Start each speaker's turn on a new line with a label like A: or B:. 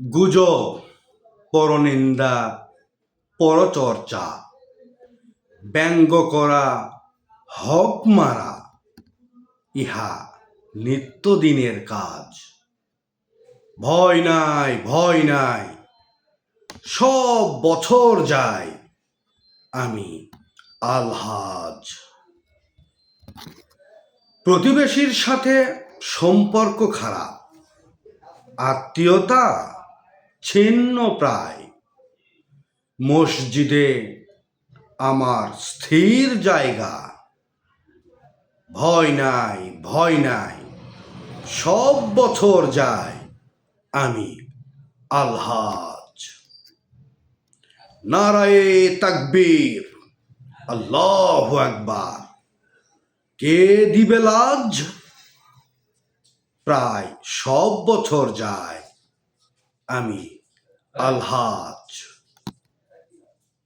A: গুজব, পরনিন্দা, পরচর্চা, ব্যঙ্গ করা, হক মারা, ইহা নিত্যদিনের কাজ। ভয় নাই ভয় নাই, সব বছর যায় আমি আলহাজ। প্রতিবেশীর সাথে সম্পর্ক খারাপ, আত্মীয়তা ছিন্ন প্রায়। মসজিদে আমার স্থির জায়গা। ভয় নাই ভয় নাই। সব বছর যায় আমি আলহাজ। নারায়ে তাকবীর। আল্লাহু আকবার। কে দিবে লাজ? প্রায় সব বছর যায় আমি আলহাজ